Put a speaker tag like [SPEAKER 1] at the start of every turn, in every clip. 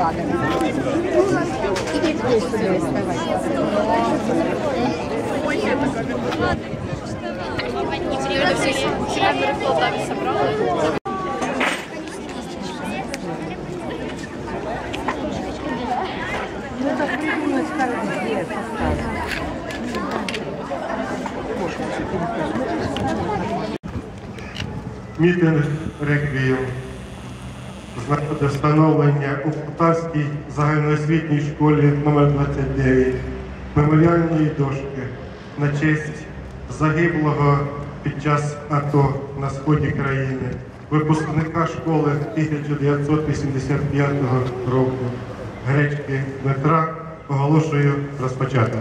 [SPEAKER 1] посадимо. Ідіть ви сюди, вставайте.
[SPEAKER 2] Реально всі камери в Полтаві собрали.
[SPEAKER 1] Ну так придумать, скажут, где поставить.
[SPEAKER 3] Мітинг реквієм з Нагоди встановлення у Полтавській загальноосвітній школі номер 29 меморіальної дошки. На честь загиблого під час АТО на сході країни, випускника школи 1985 року. Гречки Дмитра. Оголошую розпочатим.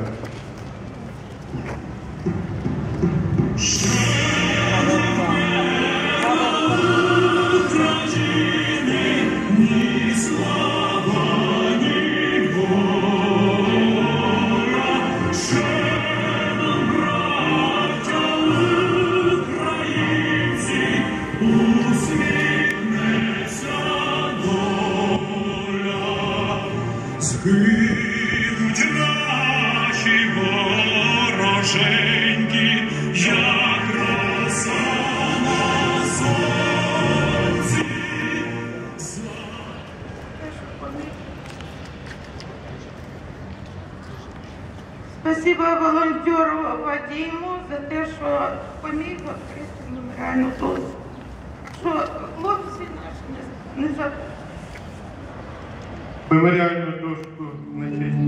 [SPEAKER 4] Згинуть наші вороженьки, як роса на сонці.
[SPEAKER 5] Спасибо волонтеру Вадиму за те, що поміг відкрити меморіальну доску. Що хлопці наші не, забули.
[SPEAKER 3] Меморіальну дошку на честь.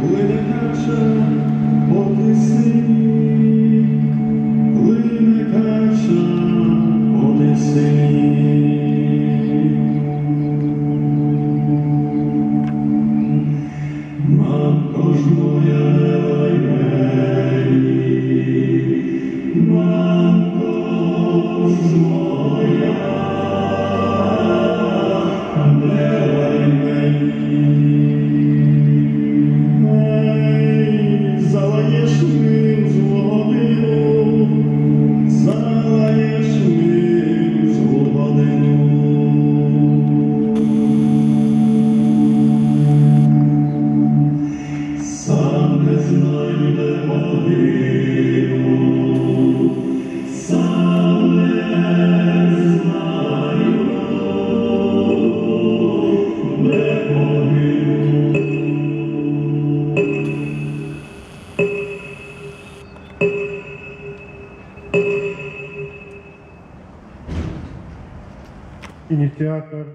[SPEAKER 4] Плине кача по Десні,
[SPEAKER 3] Ініціатор